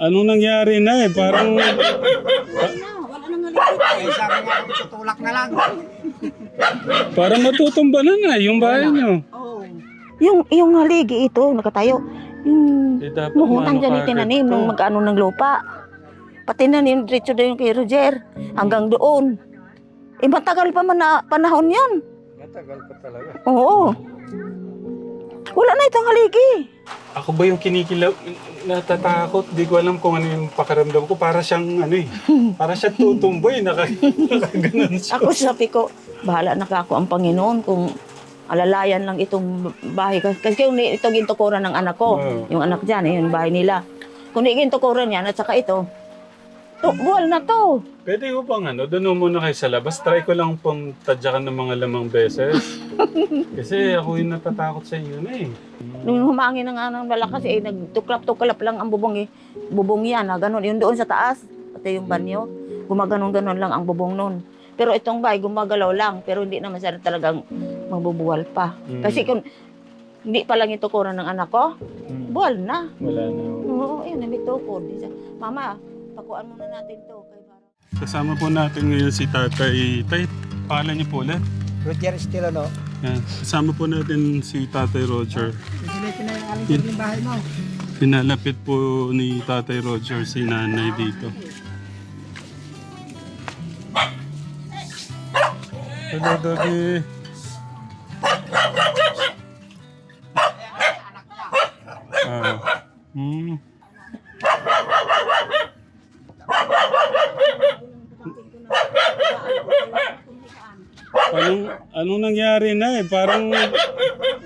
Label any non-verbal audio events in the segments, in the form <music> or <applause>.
Anong nangyari na eh? Parang... Wala nang haligi. Eh, sabi nga kami tutulak na lang. Parang matutumba na na yung bahay nyo. Oh. Yung, yung haligi ito, nakatayo. Yung Eh, dapat muhutang maano dyan yung kaagad tinanim to. nung magkaano ng lupa. Pati na yung diretso na yung kay Roger. Hanggang doon. Eh, matagal pa man na panahon yun. Matagal pa talaga. Oo. Wala na itong haligi. Ako ba yung kinikilaw, natatakot, di ko alam kung ano yung pakiramdam ko. Para siyang ano eh, para siya tutumboy, naka, nakaganon siya. Ako sabi ko, bahala na ka ako ang Panginoon kung alalayan lang itong bahay. Kasi kung ito gintukuran ng anak ko, Oo. yung anak dyan, eh, yung bahay nila. Kung di gintukuran yan at saka ito, to, buwal na to. Pwede ko bang ano, doon muna kayo sa labas. Try ko lang pong tadyakan ng mga lamang beses. <laughs> Kasi ako yung natatakot sa inyo na eh. Nung humangin na nga ng malakas, eh, nagtuklap-tuklap lang ang bubong eh. Bubong yan, na ganun. Yung doon sa taas, pati yung banyo, gumaganon-ganon lang ang bubong nun. Pero itong bahay, gumagalaw lang. Pero hindi naman siya talagang mabubuwal pa. Mm. Kasi kung hindi pa lang itukuran ng anak ko, Mm. buwal na. Wala na. Oo, tukod. Di siya, Mama, pakuan muna natin to. Kay Bara. Kasama po natin ngayon si Tatay. Tay, pangalan niyo po ulit? Roger Estilo, no? Yan. Kasama po natin si Tatay Roger. Isilitin na yung aling yung bahay mo. Pinalapit po ni Tatay Roger si nanay dito. Hello, Doggy. Na? Parang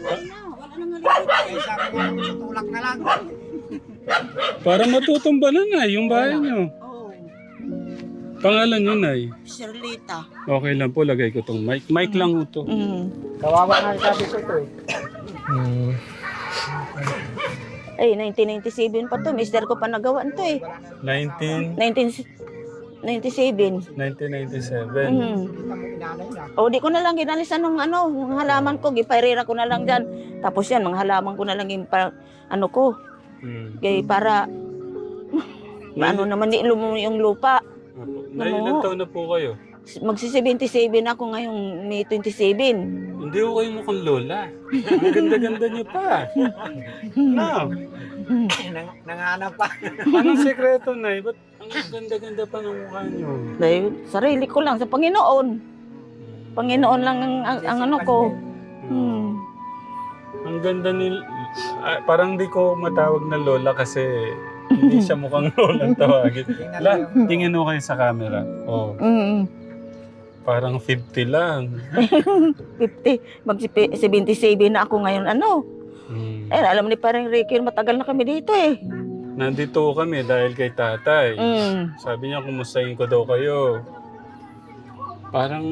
Wala, wala nang haligi. Eh, sabi nga tutulak na lang. Parang matutumba na na yung bahay nyo. Oh. Pangalan nyo, Nay? Sherlita. Okay lang po, lagay ko tong mic. Mic lang ito. Mm. Kawawa nga sabi ko ito eh. Ay, 1997 pa to. Mister ko pa nagawa to eh. 19... 1997. 1997. Mm. O, di ko na lang ginalisan ng ano, ng halaman ko. Gipairira ko na lang dyan. Tapos yan, mga halaman ko na lang yung pa, ano ko. Hmm. Kaya para, <laughs> ano naman, di lumo yung lupa. Nay, ilan taon na po kayo? Magsi-77 ako ngayong May 27. Hindi ko kayo mukhang lola. Ang ganda-ganda niyo pa. <laughs> no. Nang, nanganap pa. Anong sekreto, Nay? Ba't ang ganda-ganda pa ng mukha niyo? Dahil sarili ko lang sa Panginoon. Panginoon lang ang, ang, ang ano ko. Hmm. Ang ganda ni... ah, parang di ko matawag na lola kasi hindi siya mukhang <laughs> lola ang tawagin. Tingnan La, tingin mo kayo sa camera. Oh, Mm. parang 50 lang. <laughs> 50, mag 77 na ako ngayon ano. Hmm. Eh, alam ni parang Ricky, matagal na kami dito eh. Nandito kami dahil kay tatay. Mm. Sabi niya, kumustahin ko daw kayo. Parang,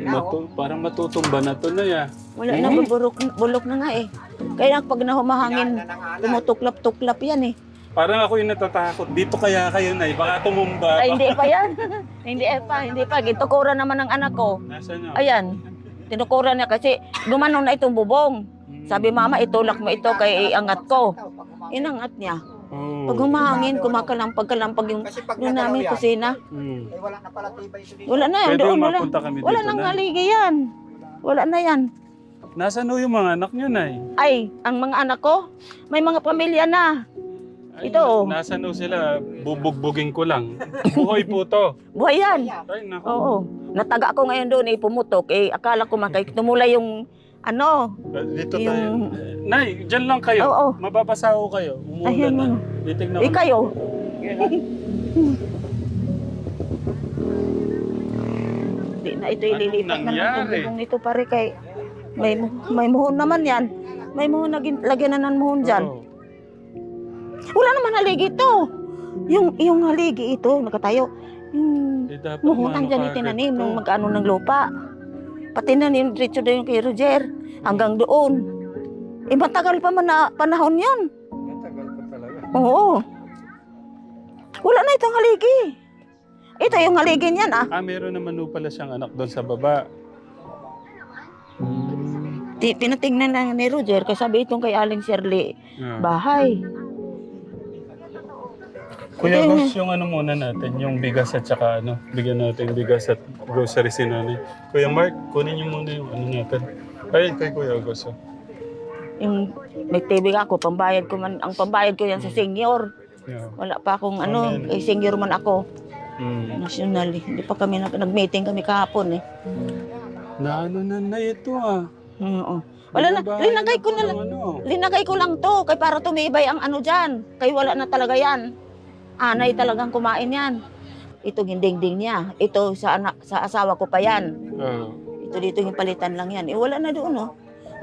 matu parang matutumba na to na ya. Wala na, bulok, bulok na nga eh. Kaya pag nahumahangin, tumutuklap-tuklap yan eh. Parang ako yung natatakot. Dito kaya kayo na Baka tumumba. Ay, hindi pa yan. <laughs> hindi pa, hindi pa. Gintukuran naman ng anak ko. Nasaan niyo? Ayan, tinukuran niya kasi gumanon na itong bubong. Hmm. Sabi, mama, itulak mo ito kay iangat ko. Inangat niya. Oh. Pag humahangin, kumakalampag-kalampag yung Kasi pag doon nagalaw namin yan, kusina. Hmm. eh, wala na pala tibay ito dito. Wala na yan, Pwede doon yung wala. mapunta kami Wala dito nang na. haligi yan. Wala na yan. Nasaan ho yung mga anak niyo, Nay? Ay, ang mga anak ko, may mga pamilya na. Ay, Ito, oh. Nasaan ho sila? Bubugbugin ko lang. <laughs> Buhoy po to. Buhay yan. Ay, naku. Oo. Nataga ko ngayon doon, eh, pumutok. Eh, akala ko makay tumulay yung, ano, Dito tayo. yung, Nay, dyan lang kayo. Oo. Mababasa ho kayo. Umuulan na. ano. Titignan eh ko. kayo. Hindi na ito Anong ililipat na ng nangyari? tubigong nito pare kay may mu- may muhon naman yan. May muhon naging lagyan na ng muhon dyan. Oo. Wala naman haligi ito. Yung yung haligi ito nakatayo. Yung Eh, dapat muhunan maano dyan kaagad itinanim to. nung magkano ng lupa. Pati na yung diretso na yung kay Roger. Hanggang doon. Eh matagal pa man na panahon yun. Matagal pa talaga. Oo. Wala na itong haligi. Ito yung haligi niyan ah. Ah, meron naman ho pala siyang anak doon sa baba. Ti- Pinatingnan na ni Roger kasi sabi itong kay Aling Shirley, Ah. bahay. Kuya Gus, yung ano muna natin, yung bigas at saka ano, bigyan natin bigas at grocery si nanay. Kuya Mark, kunin niyo muna yung ano natin. Ay, kay Kuya Gus. oh. Yung TV ako, pambayad ko man, ang pambayad ko yan sa senior. Yeah. Wala pa akong ano, Amen. kay senior man ako. Mm. National eh. Hindi pa kami nag- nag-meeting kami kahapon eh. Na ano na na ito ah. Oo. Wala na, Babae linagay ko na lang. Ano. Linagay ko lang to, kay para tumibay ang ano dyan. Kay wala na talaga yan. Anay talagang kumain yan. Ito ginding-ding niya. Ito sa anak, sa asawa ko pa yan. Ah. Ito dito yung palitan lang yan. Eh wala na doon oh.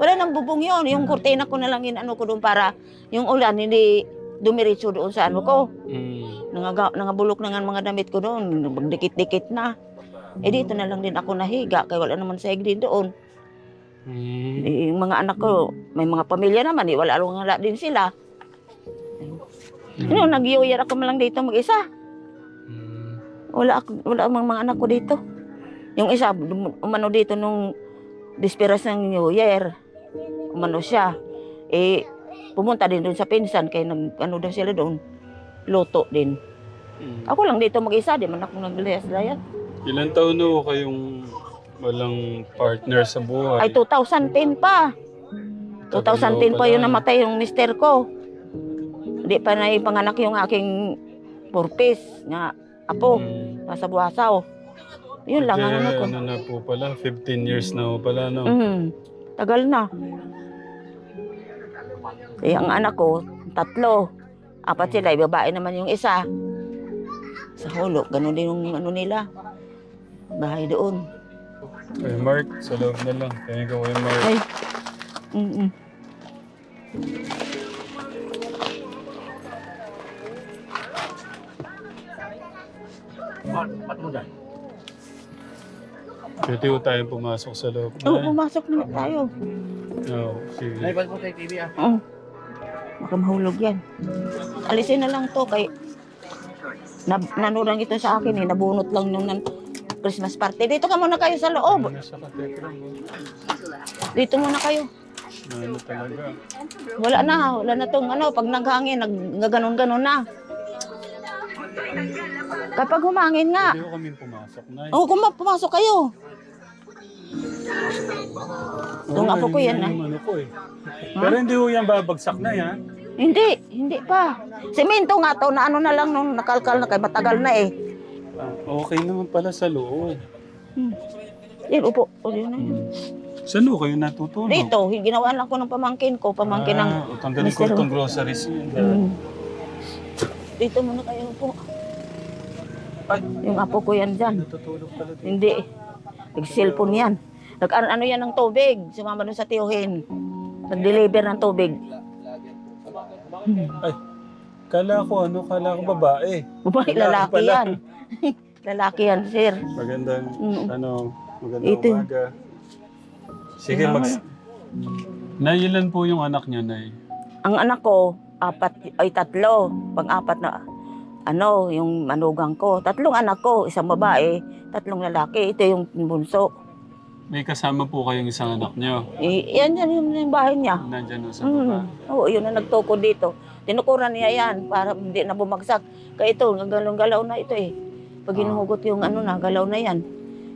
Wala nang bubong yun. Yung kurtina ko na lang yun, ano ko doon para yung ulan hindi dumiretso doon sa ano ko. Mm. Nangaga, nangabulok na nga mga damit ko doon. Magdikit-dikit na. Eh dito na lang din ako nahiga. Kaya wala naman sa din doon. Mm. Eh, yung mga anak ko, may mga pamilya naman. Eh, wala wala din sila. Ano, nag-year ako man lang dito mag-isa. Mm. Wala ako, wala ang mga anak ko dito. Yung isa, dum- umano dito nung disperas ng New Year. Umano siya. Eh, pumunta din doon sa pinsan, kaya nag, ano daw sila doon. Loto din. Mm. Ako lang dito mag-isa, di man ako naglayas-layas. Ilan taon na ho kayong walang partner sa buhay? Ay, 2010 pa. 2010 pa yun namatay yung mister ko. Hindi pa na ipanganak yung aking purpose nga apo. Mm. Nasa buhasaw. Yun lang ang ano ko. ano na po pala, 15 years na ho pala, no? Mm, tagal na. Eh, ang anak ko, tatlo. Apat sila, eh, babae naman yung isa. Sa hulo, ganun din yung ano nila. Bahay doon. Kay Mark, sa loob na lang. Kaya ko kay Mark. Ay. Mm-mm. Pwede ho tayong pumasok sa loob. Oo, Nay. pumasok na tayo. Oo, sige. Naibal po tayo TV ah. Oo. Baka mahulog yan. Alisin na lang to kay na, nanurang ito sa akin eh. Nabunot lang nung nan Christmas party. Dito ka muna kayo sa loob. Nasa katekram. Dito muna kayo. Ano talaga? Wala na. Wala na tong ano. Pag naghangin, nag, ganon-ganon na. Kapag humangin nga. Pwede ho kami pumasok, Nay. Oo, kung ma- pumasok kayo. Itong apo ko yan, ah. Ano ko eh. Pero hindi ho yan babagsak na yan. Hindi, hindi pa. Semento nga to na ano na lang nung nakalkal na kay matagal na eh. Ah, Okay naman pala sa loob. Hmm. Yan, upo. O, yun na yun. Saan ho kayo natutulog? Dito, ginawa lang ko ng pamangkin ko, pamangkin ng... Ah, tanggalin ko itong groceries niyo. Mm. Dito muna kayo po. Ay. Yung apo ko yan dyan. Natutulog pala dito. Hindi. Nag-cellphone yan. Nag ano, ano yan ng tubig. Sumama doon sa tiyohin. Nag-deliver ng tubig. Ay, kala ko ano, kala ko babae. Babae, Lalaki pala. yan. <laughs> lalaki yan, sir. Magandang, Mm. ano, magandang Ito. umaga. Sige, mag... Nay, ilan po yung anak niya, Nay? Ang anak ko, apat, ay tatlo. Pang-apat na, ano, yung manugang ko. Tatlong anak ko, isang babae, tatlong lalaki. Ito yung bunso. May kasama po kayong isang anak niyo. Eh, yan, yan yung, yung bahay niya. Nandyan ho sa baba. Mm. Oo, yun ang nagtukod dito. Tinukuran niya yan para hindi na bumagsak. Kaya ito, galaw-galaw na ito eh. Pag Ah. hinuhugot yung ano na, galaw na yan.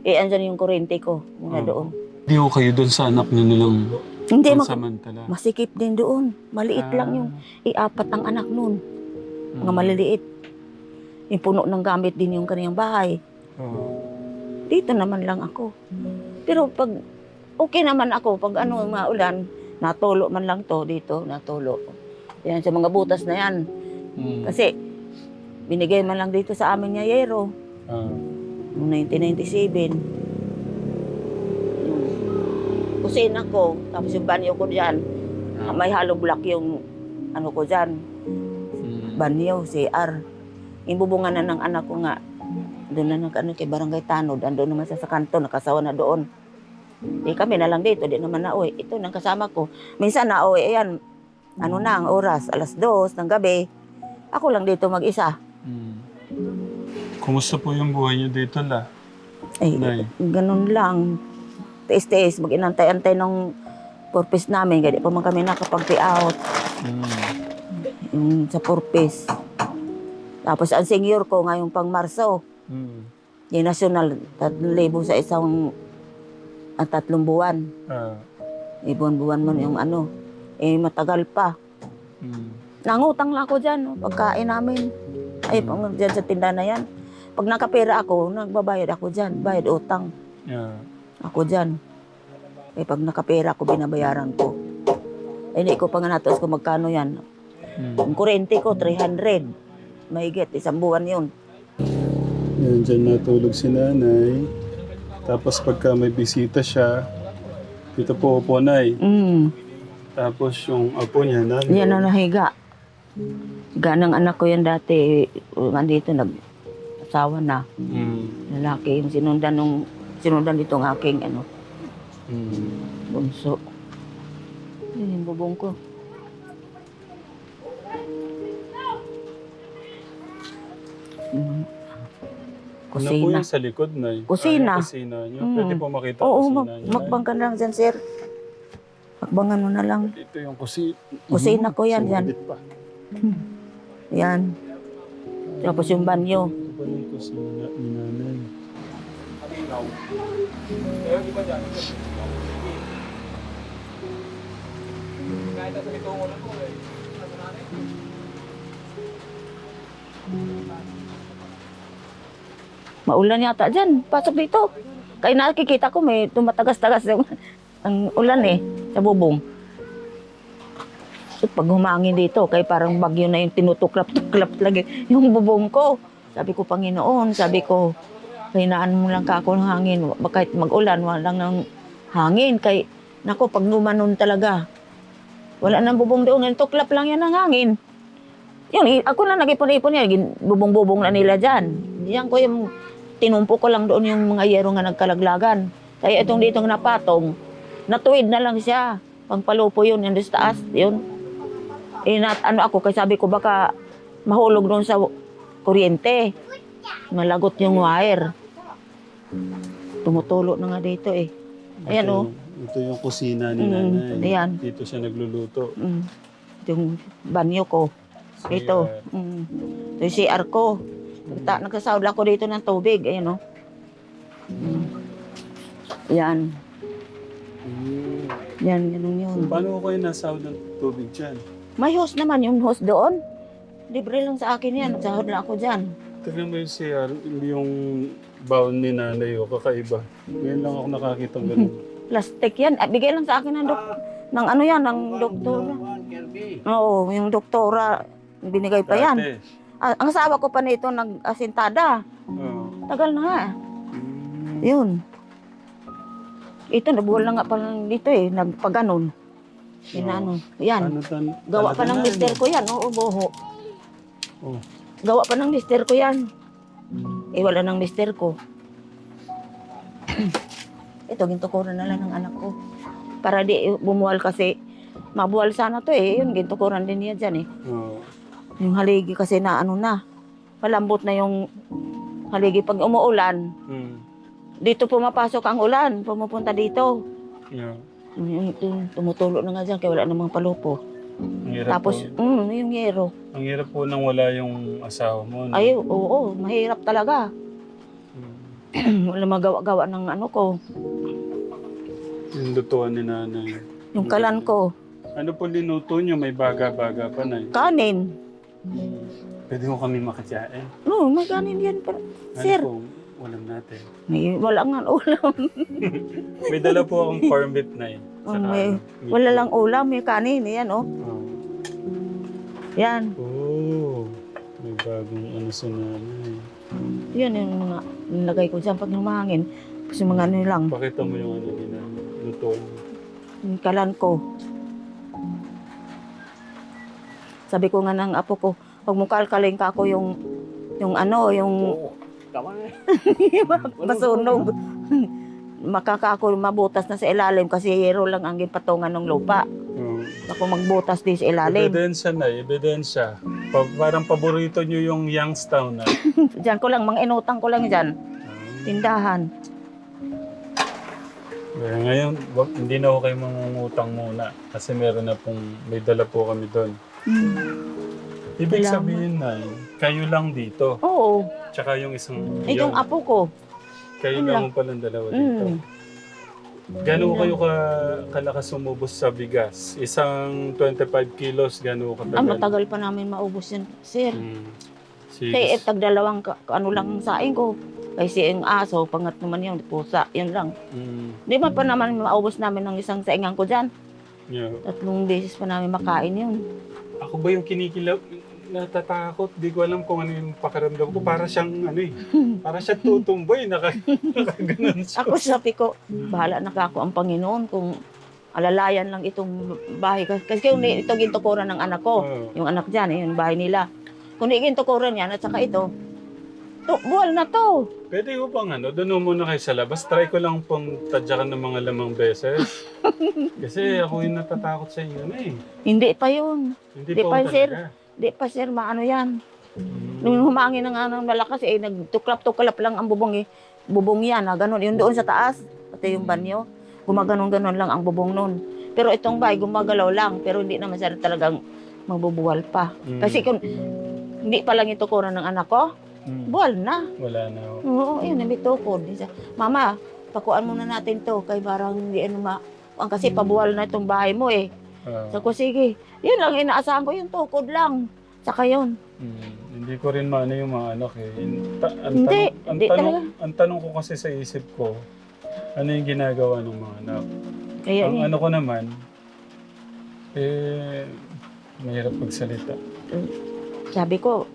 Eh, andyan yung kurente ko. Muna Ah. doon. Hindi ho kayo doon sa anak niyo nilang Hindi, mak- pansamantala. masikip din doon. Maliit lang Ah. yung iapat ang anak nun. Mga Mm. maliliit. Yung puno ng gamit din yung kaniyang bahay. Oo. Dito naman lang ako. Pero pag okay naman ako, pag ano, maulan, natulo man lang to dito, natulo. Yan, sa mga butas na yan. Mm. Kasi binigay man lang dito sa amin niya yero Ah. noong 1997. Kusina ko, tapos yung banyo ko dyan. May hollow block yung ano ko dyan, Mm. banyo, CR. Yung bubungan na ng anak ko nga, doon na nag ano, kay Barangay Tanod, andun naman siya sa kanto, nakasawa na doon. Di kami na lang dito, di naman na uwi. Ito nang kasama ko. Minsan na uwi, ayan, ano na ang oras, alas dos ng gabi. Ako lang dito mag-isa. Mm. Kumusta po yung buhay niyo dito, La? Eh, Nay. ganun lang. Tiis-tiis, mag-inantay-antay ng purpose namin. Kaya di pa man kami nakapag out Mm. yung sa purpose. Tapos ang senior ko ngayong pang Marso, Hmm. yung national, 3,000 sa isang at tatlong buwan. Ah. Ibon-buwan mo yung ano. Eh, matagal pa. Hmm. Nangutang lang ako dyan, pagkain namin. Ay, pang dyan sa tindahan na yan. Pag nakapera ako, nagbabayad ako dyan. Bayad utang Yeah. ako dyan. Eh, pag nakapera ako, binabayaran ko. Eh, hindi ko pa nga nataos kung magkano yan. Hmm. Ang kurente ko, 300. Mahigit, isang buwan yun. Yan, dyan natulog si nanay. Tapos pagka may bisita siya, dito po po nay. Mm. Tapos yung apo niya, nanay. Yan ang nahiga. Ganang anak ko yan dati, nandito nag asawa na, Hmm. lalaki, yung sinundan nung sinundan dito ng aking ano, Hmm. bunso. Yan yung bubong ko. Mm. Ano po Kusina. yung sa likod, nay? Kusina. Ah, yung kusina niyo. Mm. Pwede po makita Oo, kusina mag niyo. makbang ka na lang dyan, sir. Makbangan mo na lang. nay. Ito yung kusina. Kusina ko yan, yan. Pa. <laughs> Yan. Tapos yung banyo. Ito pala yung kusina ni nanay. Maulan yata dyan. Pasok dito. Kaya nakikita ko may tumatagas-tagas yung <laughs> ang ulan eh, sa bubong. So, pag humangin dito, kaya parang bagyo na yung tinutuklap-tuklap lagi <laughs> yung bubong ko. Sabi ko, Panginoon, sabi ko, kainaan mo lang ka ako ng hangin. Bakit mag-ulan, wala lang ng hangin. Kay, nako, pag lumanon talaga, wala nang bubong doon. Tuklap lang yan ng hangin. Yun, ako na nag-ipon-ipon yan. Bubong-bubong na nila dyan. Diyan ko yung tinumpo ko lang doon yung mga yero nga nagkalaglagan. Kaya itong dito napatong, natuwid na lang siya. Pangpalupo yun, yung sa taas, yun. Eh, nat, ano ako, kaya sabi ko baka mahulog doon sa kuryente. Malagot yung wire. Tumutulo na nga dito eh. Ayan, ito, oh. Ito yung kusina ni Mm, nanay. ayan. Dito siya nagluluto. Mm. Yung banyo ko. Ito. Kaya, Mm. Ito yung CR ko. Nagta, nagsasawd ako dito ng tubig. Ayan o. Mm. Yan. mm. Yan, ganun yun. Paano ko kayo nasahod ng tubig dyan? May host naman yung host doon. Libre lang sa akin yan. Nagsahod lang ako dyan. Tignan mo yung CR, yung bound ni nanay o kakaiba. Ngayon lang ako nakakita ng ganun. <laughs> Plastic yan. At bigay lang sa akin ng, dok- ng ano yan, ng doktora. Oo, yung doktora. Binigay pa yan. Dati. Ah, ang asawa ko pa nito nag-asintada. Oo. Tagal na nga. Mm. Yun. Ito, nabuwal na nga pa lang dito eh. Nagpaganon. Yan, ano. Yan. Ano tan? Gawa pa ng mister ko yan. Oo, boho. Oh. Gawa pa ng mister ko yan. Eh, wala ng mister ko. <clears throat> Ito, ginto ko na lang ng anak ko. Para di bumuwal kasi. Mabuwal sana to eh. Yun, ginto ko din niya dyan eh. Oo. Yung haligi kasi na ano na. Malambot na yung haligi pag umuulan. Mm. Dito pumapasok ang ulan. Pumupunta dito. Yeah. Yung, yung tumutulo na nga dyan kaya wala namang palupo. Ang hirap Tapos, po. mm, yung yero. Ang hirap po nang wala yung asawa mo. No? Ay, oo, mahirap talaga. Mm. <clears throat> wala magawa-gawa ng ano ko. Yung lutuan ni nanay. Yung kalan ko. Ano po linuto nyo? May baga-baga pa na Kanin. Pwede ko kami makatyain. No, may kanin yan. Pa. Ano Sir, po ulam natin? may, wala nga ulam. <laughs> May dala po akong corn beef na Oh, may- Wala lang ulam, may kanin. Yan, oh. Oh. Yan. oh. May bagong ano sa nanay. Yan yung mga nilagay ko dyan pag humangin. Kasi mga ano lang, Pakita mo yung ano ni nanay. Lutuan. yung kalan ko. Sabi ko nga ng apo ko, pag mo kalkalin ka ako yung, yung ano, yung Tama <laughs> masunog. <laughs> Makaka ako mabutas na sa ilalim kasi hero lang ang patungan ng lupa. Oh. Ako magbutas din sa ilalim. Ebidensya na, ebidensya. Pa- parang paborito nyo yung Youngstown na. <laughs> Diyan ko lang, mga inutang ko lang dyan. Tindahan. Kaya ngayon, wag, hindi na ako kayo mangungutang muna. Kasi meron na pong, may dala po kami doon. Ibig Salamat. sabihin na, Kayo lang dito. Oo, Tsaka yung isang... itong yung- apo ko. Kayo yun lang palang dalawa dito. Mm. Gano'n kayo ka, kalakas umubos sa bigas? Isang 25 kilos, gano'n katagal? Ah, matagal pa namin maubos yan, sir. Mm. Sige. Kaya eh, tagdalawang ka, ano lang ang saing ko. Kasi yung aso, pangat naman yun, pusa, yun lang. Mm. Di ba pa naman maubos namin ng isang saingan ko dyan? Yeah. Tatlong beses pa namin makain yun. Ako ba yung kinikilaw? Natatakot. Di ko alam kung ano yung pakiramdam ko. Para siyang ano eh. Para siya tutumboy. Naka, nakaganon siya. Ako sabi ko, bahala na ako ang Panginoon kung alalayan lang itong bahay. Kasi kung ito gintukuran ng anak ko, yung anak dyan, eh, yung bahay nila. Kung di gintukuran yan at saka ito, to, buwal na to. Pwede ko bang ano, doon muna kayo sa labas. Try ko lang pong tadyakan ng mga lamang beses. <laughs> Kasi ako yung natatakot sa inyo na eh. Hindi pa yun. Hindi Di pa pa, sir. talaga. Di pa sir, maano yan. Mm. Nung humangin na nga ng malakas, eh, nagtuklap-tuklap lang ang bubong eh. Bubong yan, na ganun. Yung doon sa taas, pati yung banyo, gumaganon-ganon lang ang bubong nun. Pero itong bahay, gumagalaw lang. Pero hindi naman siya talagang magbubuwal pa. Mm. Kasi kung hindi pa lang ito kuran ng anak ko, Mm. buwal na. Wala na ako. Oo, yun, may tukod. Di siya, Mama, pakuan muna natin to. Kay parang hindi ano ma... Ang kasi pabuwal na itong bahay mo eh. Ah. So ko, sige. Yun lang, inaasahan ko yung tukod lang. Saka yun. Mm, hindi ko rin maano yung mga anak eh. Ta- ang, Hindi, tanong, ang, hindi tanong, ang tanong ko kasi sa isip ko, ano yung ginagawa ng mga anak? Kaya ang eh, ano ko naman, eh, mahirap pagsalita. sabi ko,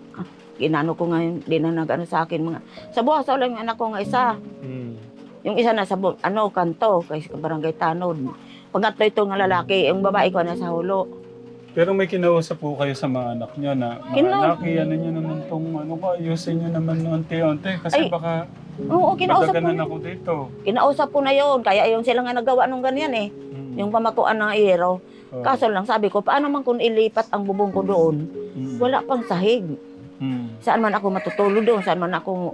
ginano ko ngayon, di na nag-ano sa akin mga... Sa buhasaw lang yung anak ko nga isa. Mm. Yung isa nasa bu- ano, kanto, kay sa barangay Tanod. Pangatlo ito nga lalaki, yung babae ko nasa hulo. Pero may kinausap po kayo sa mga anak nyo na, mga Kina- anak, ano nyo naman tong, ano ba, ayusin nyo naman unti-unti kasi Ay, baka Oo, kinausap ko na. ako dito. Kinausap ko na yun, kaya yung sila nga nagawa nung ganyan eh. Mm. Yung pamakuan ng iyero. Oh. Kaso lang sabi ko, paano man kung ilipat ang bubong ko doon? Mm. Wala pang sahig. Mm. Saan man ako matutulog doon? Saan man ako,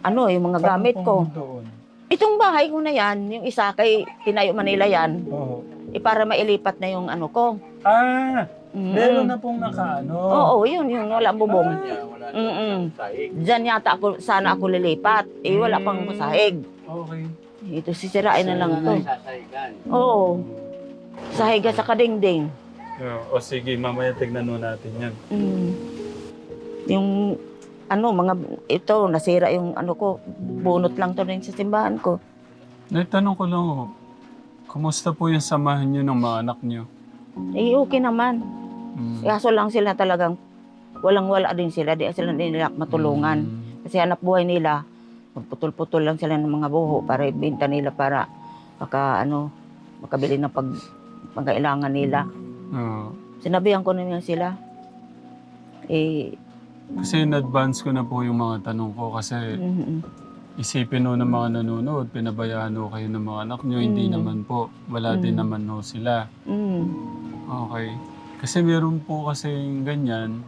ano, yung mga gamit ko. Doon? Itong bahay ko na yan, yung isa kay Tinayo Manila yan, Oo. eh, para mailipat na yung ano ko. Ah, Mm. meron na pong nakaano. Oo, yun, yun, wala bubong. Ah, Mm-mm. Diyan yata ako, sana ako lilipat. Eh, wala pang Mm. sahig. Okay. Ito, sisirain na lang to. Oo. Sahiga sa kadingding. Yeah. O sige, mamaya tignan mo natin yan. Mm. Yung, ano, mga, ito, nasira yung ano ko, bunot lang to rin sa simbahan ko. Naitanong ko lang, oh, kumusta po yung samahan nyo ng mga anak nyo? Eh, okay naman. Mm. Kaso lang sila talagang, walang-wala din sila, di sila nila matulungan. Mm. Kasi hanap buhay nila, magputol-putol lang sila ng mga buho para ibenta nila para maka, ano, makabili ng pag, pangkailangan nila. Oo. Sinabihan ko na sila. Eh, Kasi in advance ko na po yung mga tanong ko kasi mm, isipin no ng mga nanonood, pinabayaan ho kayo ng mga anak nyo. Hindi Mm. naman po. Wala din Mm. naman ho sila. mm, Okay. Kasi meron po kasi ganyan.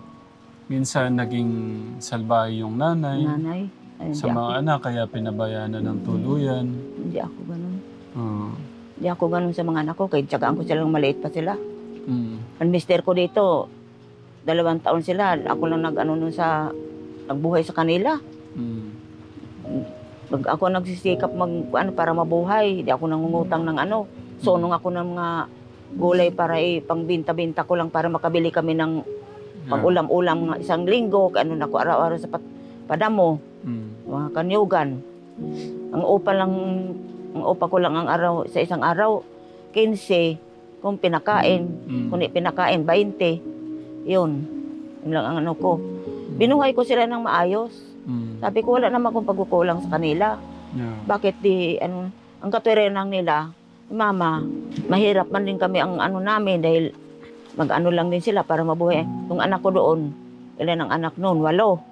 Minsan naging salbahe yung nanay nanay. Ay, sa hindi, ako, mga anak kaya pinabayaan na ng tuluyan. hindi ako ganun. Oo. Hindi ako ganun sa mga anak ko. Kaya tsagaan ko silang maliit pa sila. Mm. Ang mister ko dito, dalawang taon sila. Ako lang nag-ano nun sa, nagbuhay sa kanila. Mm. Pag ako nagsisikap mag, ano, para mabuhay, hindi ako nangungutang ng ano. Sunong ako ng mga gulay para eh, pangbinta-binta ko lang para makabili kami ng Yeah. pang-ulam-ulam mga isang linggo. Ano na ako araw-araw sa pat, padamo, Mm. mga kanyugan. Ang upa lang, ang upa ko lang ang araw, sa isang araw, 15. Kung pinakain, Mm. kung di pinakain, 20. Yun. Yun lang ang ano ko. Binuhay ko sila ng maayos. Mm. Sabi ko, wala naman akong pagkukulang sa kanila. Yeah. Bakit di, ano, ang katwirenang nila, mama, mahirap man din kami ang ano namin dahil mag-ano lang din sila para mabuhay. Yung anak ko doon, ilan ang anak noon? Walo.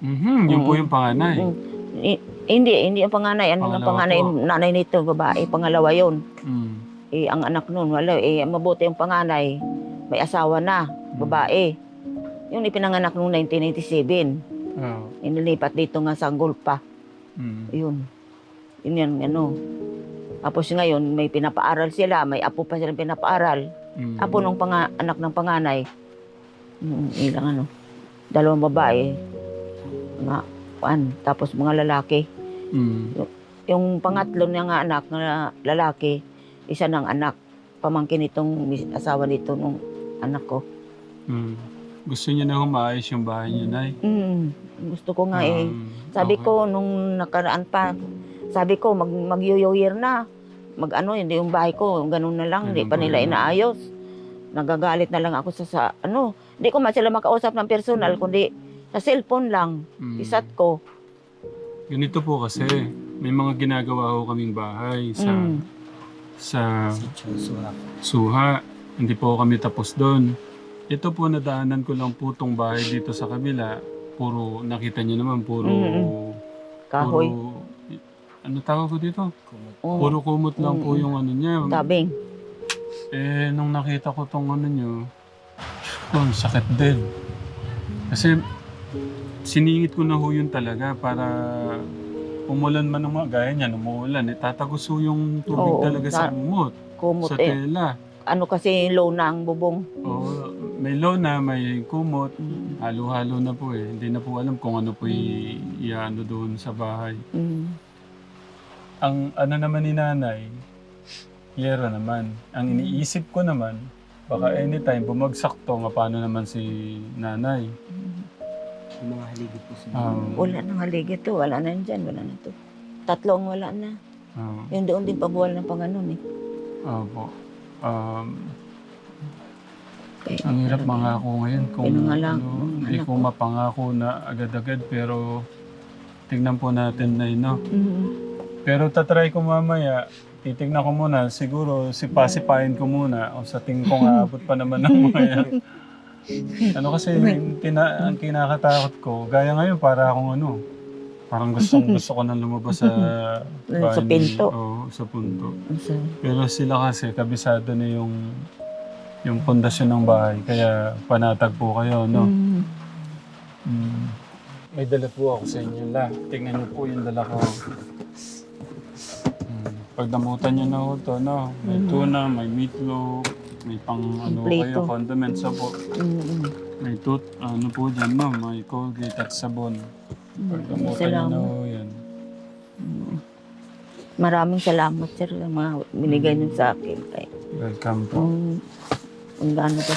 Mhm, Yun po Mm. yung panganay. Mm. I- hindi, hindi ang panganay. Ano ang panganay? po. Nanay nito, babae. Pangalawa yon. Mm. Eh, ang anak noon, wala. Eh, mabuti yung panganay. May asawa na, babae. Yung ipinanganak noong 1997. Oh. Inilipat dito nga sa Gulpa. Mm. Yun. Yun yan, ano. Tapos ngayon, may pinapaaral sila. May apo pa silang pinapaaral. Mm. Apo nung panga, anak ng panganay. Mm, ilang ano. dalawang babae, mga kuan, tapos mga lalaki. Mm. Yung pangatlo niya nga anak na lalaki, isa ng anak, pamangkin itong asawa nito nung anak ko. Mm. Gusto niyo na humayos yung bahay niyo, Nay? Mm, gusto ko nga eh. Um, Sabi okay. ko nung nakaraan pa, sabi ko mag mag year na. Mag ano, hindi yung bahay ko, ganun na lang, hindi pa nila inaayos. Nagagalit na lang ako sa, sa ano, hindi ko man sila makausap ng personal, kundi sa cellphone lang, Mm. isat ko. Ganito po kasi, may mga ginagawa ho kaming bahay sa Mm. sa Suha. Hindi po kami tapos doon. Ito po nadaanan ko lang po tong bahay dito sa kabila. Puro, nakita niyo naman, puro... Mm-mm. Kahoy. Puro, ano tawag ko dito? Oo, Puro kumot lang po yung ano niya. tabing. Eh, nung nakita ko tong ano niyo, oh, sakit din. Kasi siningit ko na ho yun talaga para umulan man ng mga gaya niyan, umuulan, eh, tatagos ho yung tubig Oo, talaga sa sa- kumot, Kumot sa eh. tela. Ano kasi low na ang bubong. Oo, may lona, may kumot, Mm. halo-halo na po eh. Hindi na po alam kung ano po i- iano doon sa bahay. Mm. Ang ano naman ni nanay, yero naman. Ang iniisip ko naman, baka anytime bumagsak to, nga paano naman si nanay. Yung mga haligi po sa Um, Wala nang haligi to, wala na dyan, wala na to. Tatlong wala na. um, Yung doon din pabuwal ng panganon eh. opo. Um, Kaya, ang hirap mangako ngayon kung Yun nga lang, ano, ang hindi anak ko mapangako na agad-agad pero tignan po natin na no. Mm. Pero tatry ko mamaya, titignan ko muna, siguro sipasipahin ko muna o sa tingin ko nga abot pa naman ng <laughs> mga yan. Ano kasi yung tina, ang kinakatakot ko, gaya ngayon para akong ano, parang gustong gusto ko nang lumabas sa <laughs> Sa bahay ni- pinto. Oo, sa punto. So, Pero sila kasi kabisado na yung yung pundasyon ng bahay, kaya panatag po kayo, no? mm. Mm. May dala po ako sa inyo la. Tingnan niyo po yung dala ko. Mm. Pag namutan niyo na ho to, no? May Mhm. tuna, may meatloaf, may pang ano kayo, condiments po. Mm. May tooth, ano po dyan, no? May Colgate at sabon. Pag Mm. namutan niyo na ho yan. Maraming salamat sir sa mga binigay niyo sa akin. Welcome po. kung, kung gaano sa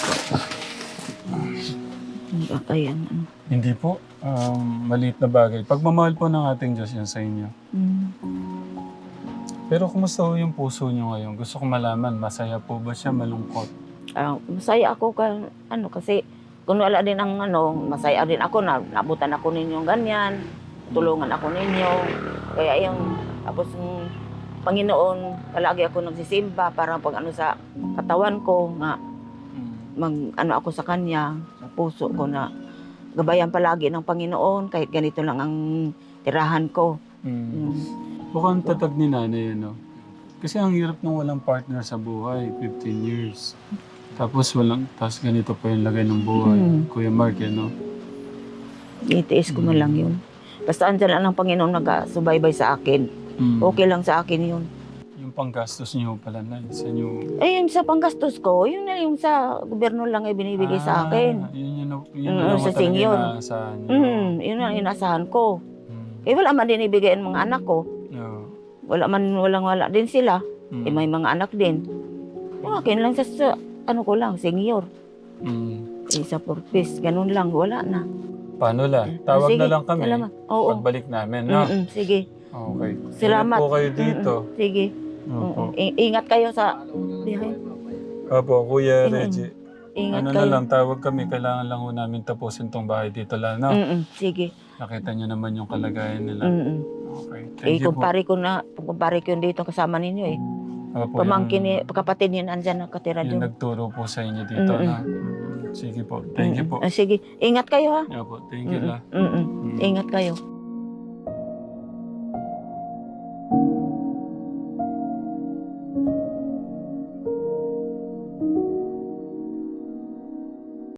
kaya ano. Hindi po. Um, maliit na bagay. Pagmamahal po ng ating Diyos yan sa inyo. Mm. Pero kumusta ho yung puso niyo ngayon? Gusto ko malaman, masaya po ba siya, malungkot? Ah, masaya ako ka, ano kasi kung wala din ang ano, masaya din ako na nabutan ako ninyong ganyan, tulungan ako ninyo. Kaya yung tapos yung Panginoon, palagi ako nagsisimba para pag ano sa katawan ko nga. Mag ano ako sa kanya, sa puso ko na gabayan palagi ng Panginoon kahit ganito lang ang tirahan ko. Mm. Mm. Mukhang tatag ni nanay, ano? Kasi ang hirap nung walang partner sa buhay, 15 years. Tapos walang, tapos ganito pa yung lagay ng buhay. Mm. Kuya Mark, ano? Itiis ko man lang yun. Basta andyan lang ang Panginoon nagsubaybay sa akin. Mm. Okay lang sa akin yun. Panggastos niyo pala na, sa inyo. Eh, yung sa panggastos ko, yun na yung sa gobyerno lang ay binibigay sa akin. Ah, Yun yun, yun, Mm, yun sa talaga singyon. inaasahan niyo. Mm, yun ang inasahan ko. Mm. Eh, wala man din ibigay ang mga anak ko. Yeah. Wala man, walang wala din sila. Mm. Eh, may mga anak din. Yung akin lang sa, sa ano ko lang, senior. Mm. Eh, sa purpose, ganun lang, wala na. Paano la? Ah, Tawag sige, na lang kami. Salamat. Oo. Pagbalik namin, no? Mm-mm, sige. Okay. Salamat. Ingat po kayo dito. Mm-mm, sige. Opo. Oo. I- ingat kayo sa biyahe. Opo, Kuya Mm-mm. Reggie. Ingat Ano kayo. na lang, tawag kami. Kailangan lang ho namin tapusin tong bahay dito lang, no? Mm-mm, sige. Nakita niyo naman yung kalagayan nila. Mm-mm. Okay. Eh, Thank you po. kumpare ko na, kumpare ko yun dito kasama ninyo eh. Opo, Pamangkin yung, ni, kapatid niya nandyan nakatira yung doon. nagturo po sa inyo dito, Mm-mm. no? Mm, Sige po. Thank you po. Ah, sige, ingat kayo ha. Opo, thank you Mm-mm. la. Mm-mm. Mm. Ingat kayo.